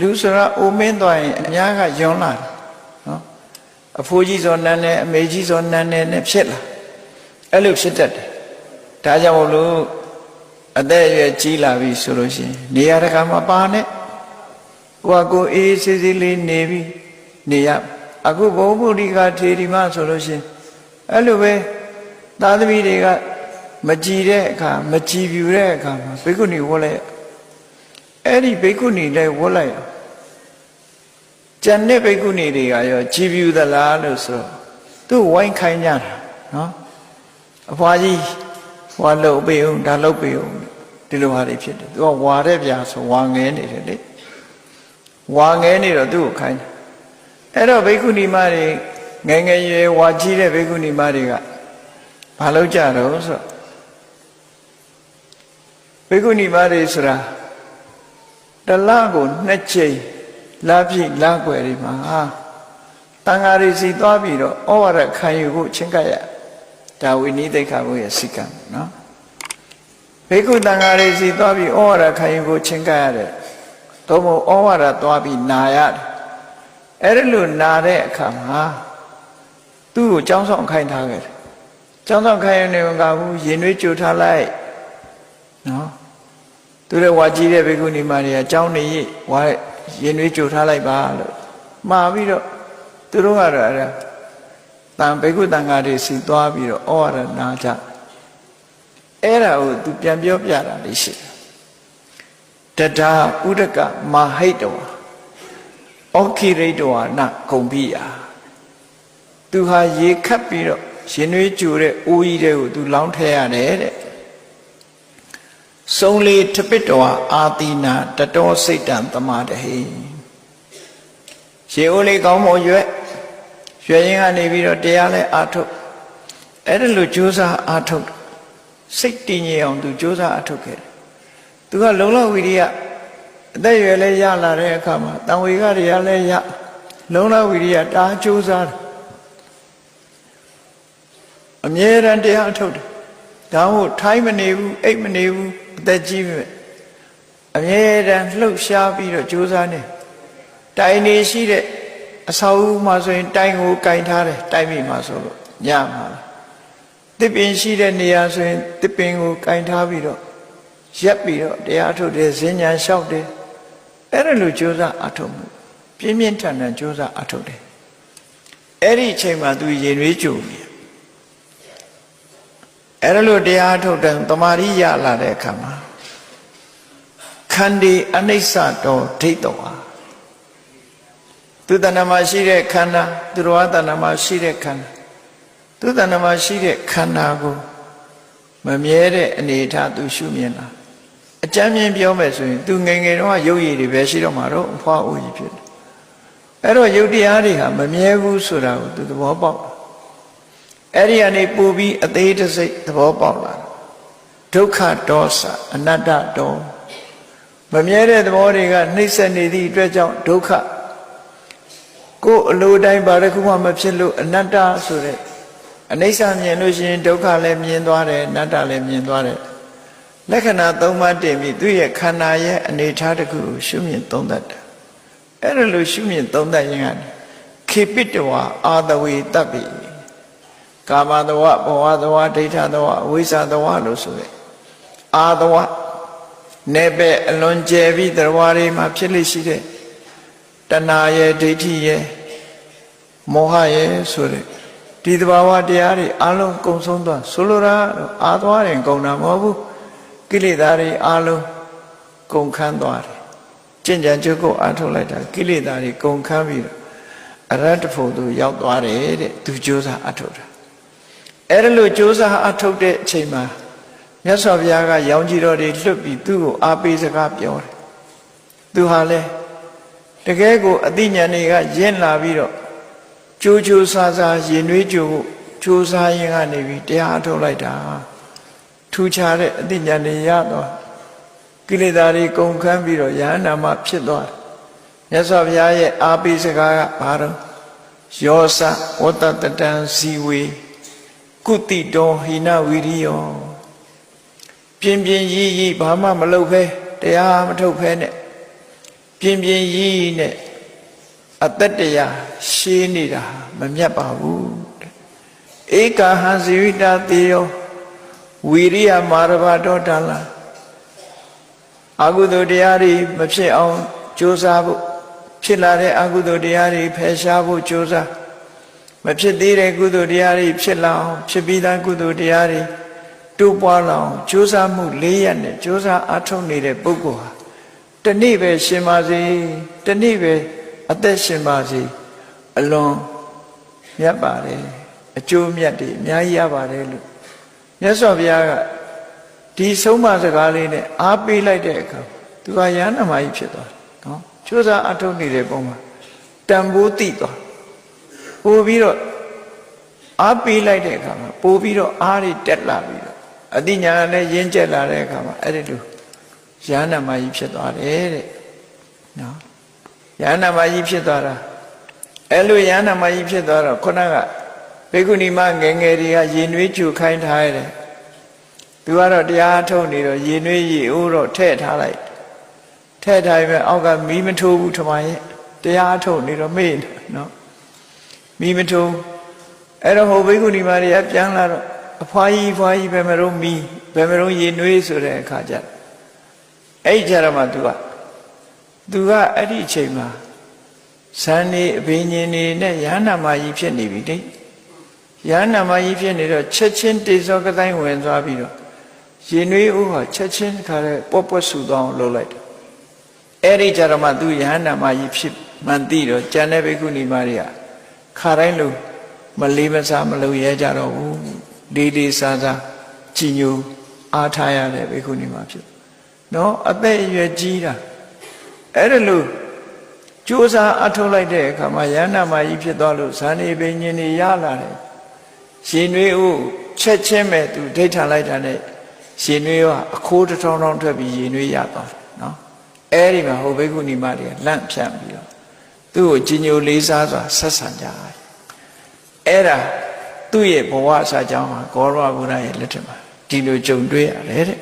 လူဆိုတာအိုမင်းသွားရင်အများကယွန်းလာတယ်နော်အဖိုးကြီးစောနန်းနဲ့အမေကြီးစောနန်းနဲ့နဲ့ဖြစ်လာအဲ့လိုဖြစ်တတ်တယ်ဒါကြောင့်မို့လို့အသက်အရွယ်ကြီးလာပြီဆိုလို့ရှိရင်နေရာတကာမှာပါနဲ့ဟိုကကိုအေးအေးဆေးဆေးလေးနေပြီနေရအခုဘုံဗုဒ္ဓကထေရီမဆိုလို့ရှိရင်အဲ့လိုပဲသားသမီးတွေကမကြည်တဲ့အခါမကြည်ပြူတဲ့အခါမှာဘိက္ခုနီဝတ်လိုက် အဲ့ဒီဘိက္ခုနီလည်းဝတ်လိုက်အောင်ကျန်တဲ့ဘိက္ခုနီတွေကရောကြည်ပြူသလားလို့ဆိုတော့သူ့ဝိုင်းခိုင်းကြတာနော်အဖွားကြီးဟွာလှုပ်ပေးအောင်ဒါလှုပ်ပေးအောင်ဒီလိုဟာတွေဖြစ်တယ်သူကဝါတဲ့ပြာဆိုဝါငဲနေတယ်လေဝါငဲနေတော့သူ့ကိုခိုင်းတယ်အဲ့တော့ဘိက္ခုနီမတွေငယ်ငယ်ရွယ်ဝါကြီးတဲ့ဘိက္ခုနီမတွေကဘာလုပ်ကြတော့ဆိုတော့ဘိက္ခုနီမတွေဆိုတာ တလကိုနှစ်ချိန်လာပြည့်လာွယ်တွေမှာတန်ဃာတွေစီသွားပြီးတော့ဩဝါဒခံယူဖို့ချင်းကပ်ရဒါဝိနည်းသိက္ခာဘုရဲ့စိကံနော်ဘိက္ခုတန်ဃာတွေစီသွားပြီးဩဝါဒခံယူဖို့ချင်းကပ်ရတယ်သို့မဟုတ်ဩဝါဒသွားပြီးနာရတယ်အဲ့ဒါလို့နာတဲ့အခါမှာသူ့ကိုကြောင်းဆောင်ခိုင်းထားခဲ့တယ်ကြောင်းဆောင်ခိုင်းရင်လည်းမကဘူးရင်နှွေးကြိုထားလိုက်နော် သူတို့ဝါကြီးတဲ့ဘေကုဏီမတွေကကြောင်းနေရဝါရင်နှွေးကြိုထားလိုက်ပါလို့မှာပြီးတော့သူတို့ကတော့အဲ့ဒါတန်ဘေကုတန်ဃာတွေစီသွားပြီးတော့ဩဝါဒနာကြအဲ့ဒါကိုသူပြန်ပြောပြတာလေးရှိတယ်တဒါဥဒကမဟိတဝါဩခိရိတဝါနဂုံပိယာသူဟာရေခတ်ပြီးတော့ရင်နှွေးကြိုတဲ့အိုးကြီးတွေကိုသူလောင်းထဲရတယ်တဲ့ စုံလေထပစ်တော်အာတိနာတတောစိတ်တံတမတဟိရေအိုးလေးကောင်းမွန်ရွက်ရွက်ရင်ကနေပြီးတော့တရားလဲအာထုတ်အဲ့ဒါလိုကြိုးစားအာထုတ်စိတ်တည်ငြိမ်အောင်သူကြိုးစားအာထုတ်ခဲ့တယ်သူကလုံလောက်ဝိရိယအသက်ရွယ်လဲရလာတဲ့အခါမှာတံဝေကတွေကလည်းရလုံလောက်ဝိရိယတားကြိုးစားတယ်အမြဲတမ်းတရားထုတ်တယ် ဒါမှမဟုတ်ထိုင်းမနေဘူးအိတ်မနေဘူးအသက်ကြီးပြီအမြဲတမ်းလှုပ်ရှားပြီးတော့ကြိုးစားနေတိုင်နေရှိတဲ့အဆောက်အဦမှာဆိုရင်တိုင်ကိုကင်ထားတယ်တိုင်မိမှာဆိုလို့ညမှာတစ်ပင်ရှိတဲ့နေရာဆိုရင်တစ်ပင်ကိုကင်ထားပြီးတော့ရက်ပြီးတော့တရားထုတ်တယ်ဈဉ္ညာလျှောက်တယ်အဲ့ဒါလိုကြိုးစားအထုတ်မှုပြင်းပြင်းထန်ထန်ကြိုးစားအထုတ်တယ်အဲ့ဒီအချိန်မှာသူရင်ရွေးကြုံနေ အဲ့ဒါလို့တရားထုတ်တယ်တမာရိရလာတဲ့အခါမှာခန္ဒီအနိစ္စတော်ဒိဋ္ဌဝါသူတဏ္ဍမှာရှိတဲ့ခန္ဓာသူတော်ဝတဏ္ဍမှာရှိတဲ့ခန္ဓာသူတဏ္ဍမှာရှိတဲ့ခန္ဓာကိုမမြဲတဲ့အနေအထားသူရှုမြင်တာအကြမ်းမြင်ပြောမယ်ဆိုရင် သူငယ်ငယ်တော့ရုပ်ရည်တွေပဲရှိတော့မှာတော့အဖွားအိုကြီးဖြစ်တယ်အဲ့တော့ယုတ်တရားတွေဟာမမြဲဘူးဆိုတာကိုသူသဘောပေါက်တယ် အဲ့ဒီကနေပူပြီးအသေးတစိတ်သဘောပေါက်လာဒုက္ခဒေါသအနတ္တဒေါမမြဲတဲ့သဘောတွေကနှိမ့်ဆက်နေသည့်အတွက်ကြောင့်ဒုက္ခကိုယ်အလိုတိုင်းဘာတစ်ခုမှမဖြစ်လို့အနတ္တဆိုတဲ့အနိစ္စမြင်လို့ရှိရင်ဒုက္ခလည်းမြင်သွားတယ်အနတ္တလည်းမြင်သွားတယ်လက္ခဏာသုံးပါးတင်ပြီးသူ့ရဲ့ခန္ဓာရဲ့အနေအထားတစ်ခုကိုရှုမြင်သုံးသပ်တယ်အဲ့ဒါလိုရှုမြင်သုံးသပ်ရင်ကနေခေပိတဝါအာတဝေတပ်ပြီ ကာမတဝဘဝတဝဒိဋ္ဌတဝအဝိဇ္ဇတဝလို့ဆိုရဲအာတဝနေပဲ့အလွန်ကျယ်ပြီးတရားတွေမှာဖြစ်လိရှိတဲ့တဏှာရဲ့ဒိဋ္ဌိရဲ့မောဟရဲ့ဆိုတဲ့ဒီတဘာဝတရားတွေအလုံးကုံဆုံးသွားဆိုလိုတာတော့အာသွားတယ်ကုံတာမဟုတ်ဘူးကိလေသာတွေအလုံးကုံခန်းသွားတယ်ကျင့်ကြံကြုတ်ကိုအားထုတ်လိုက်တာကိလေသာတွေကုံခန်းပြီးတော့အရတ္တဖို့သူရောက်သွားတယ်တဲ့သူကြိုးစားအားထုတ်တာ အဲ့ဒါလို့ကြိုးစားအားထုတ်တဲ့အချိန်မှာမြတ်စွာဘုရားကရောင်ကြီးတော်တွေလွတ်ပြီးသူ့ကိုအားပေးစကားပြောတယ်သူဟာလဲတကယ်ကိုအသိဉာဏ်တွေကရင့်လာပြီးတော့ကြိုးကြိုးစားစားရင်နှွေးကြိုးကိုကြိုးစားရင်ကနေပြီးတရားအထုတ်လိုက်တာထူခြားတဲ့အသိဉာဏ်တွေရတော့ကိလေသာတွေကုန်ခန်းပြီးတော့ယဟန္တာမဖြစ်သွားတယ်မြတ်စွာဘုရားရဲ့အာပိစကားကဘာတော့ယောစဝတ္တတတံဇီဝေ ကုတိတောဟိနဝိရိယောပြင်းပြင်းကြီးကြီးဘာမှမလုပ်ဖဲတရားမထုတ်ဖဲနဲ့ပြပြင်းပြင်းကြီးနဲ့အသက်တရားရှင်းနေတာမမြတ်ပါဘူးတဲ့ဧကဟံဇိဝိတာတေယောဝီရိယမာရဘတောတလာအကုသိုလ်တရားတွေမဖြစ်အောင်ကြိုးစားဖို့ဖြစ်လာတဲ့အကုသိုလ်တရားတွေဖယ်ရှားဖို့ကြိုးစား မဖြစ်သေးတဲ့ကုသိုလ်တရားတွေဖြစ်လာအောင်ဖြစ်ပြီးသားကုသိုလ်တရားတွေတိုးပွားလာအောင်ကြိုးစားမှု၄ရက်နဲ့ကြိုးစားအထောက်နေတဲ့ပုဂ္ဂိုလ်ဟာတနေ့ပဲရှင်ပါစေတနေ့ပဲအသက်ရှင်ပါစေအလွန်မြတ်ပါတယ်အကျိုးမြတ်တွေအများကြီးရပါတယ်လို့မြတ်စွာဘုရားကဒီဆုံးမစကားလေးနဲ့အားပေးလိုက်တဲ့အခါသူကရဟန္တာမကြီးဖြစ်သွားတယ်နော်ကြိုးစားအထောက်နေတဲ့ပုံမှာတန်ဖိုးတိသွား ပို့ပြီးတော့အားပေးလိုက်တဲ့အခါမှာပို့ပြီးတော့အားတွေတက်လာပြီးတော့အတိညာနဲ့ရင်းကျက်လာတဲ့အခါမှာအဲ့ဒီလိုရဟန္တာမကြီးဖြစ်သွားတယ်တဲ့နော်ရဟန္တာမကြီးဖြစ်သွားတာအဲ့လိုရဟန္တာမကြီးဖြစ်သွားတော့ခုနကဘေကုဏီမငယ်ငယ်တွေကရင်နွေးချူခိုင်းထားရတယ်သူကတော့တရားထုတ်နေတော့ရင်နွေးရီအိုးတော့ထည့်ထားလိုက်ထည့်ထားရင်အောက်ကမီးမထိုးဘူးထမရဲ့တရားထုတ်နေတော့မေ့နေနော် မိမထိုးအဲ့တော့ဟိုဘိက္ခုနီမတွေကပြန်လာတော့အဖွားကြီးဖွားကြီးဘယ်မလို့မီဘယ်မလို့ရေနွေးဆိုတဲ့အခါကျအဲ့ကြရမှသူကသူကအဲ့ဒီအချိန်မှာဇန်နေအဘိညာဉ်နေနဲ့ရဟန္တာမကြီးဖြစ်နေပြီလေရဟန္တာမကြီးဖြစ်နေတော့ချက်ချင်းတေဇောကတိုင်းဝင်သွားပြီးတော့ရင်နွေးဦးဟာချက်ချင်းခါတဲ့ပွက်ပွက်ဆူသွားအောင်လုပ်လိုက်တယ်အဲ့ဒီကြရမှသူရဟန္တာမကြီးဖြစ်မှန်သိတော့ကျန်တဲ့ဘိက္ခုနီမတွေက ခါတိုင်းလို့မလေးမစားမလုပ်ရဲကြတော့ဘူးလေးလေးစားစားကြည်ညိုအားထားရတဲ့ဘိက္ခုနီမဖြစ်နော်အသက်အရွယ်ကြီးတာအဲ့ဒါလို့ကြိုးစားအထုတ်လိုက်တဲ့အခါမှာယန္နာမကြီးဖြစ်သွားလို့ဇာနေပင်ញင်နေရလာတယ်ရှင်နွေးဦးချက်ချင်းပဲသူဒိဋ္ဌာလိုက်တာနဲ့ရှင်နွေးကအခိုးတစ်ထောင်ထောင်ထွက်ပြီးရင်နွေးရသွားတယ်နော်အဲ့ဒီမှာဟိုဘိက္ခုနီမတွေကလန့်ဖြန့်ပြီးတော့ သူ့ကိုကြီးညိုလေးစားစွာဆက်ဆံကြတယ်အဲ့ဒါသူ့ရဲ့ဘဝအစာကြောင်းမှာဂေါရဝဘုရားရဲ့လက်ထက်မှာဒီလိုကြုံတွေ့ရတယ်တဲ့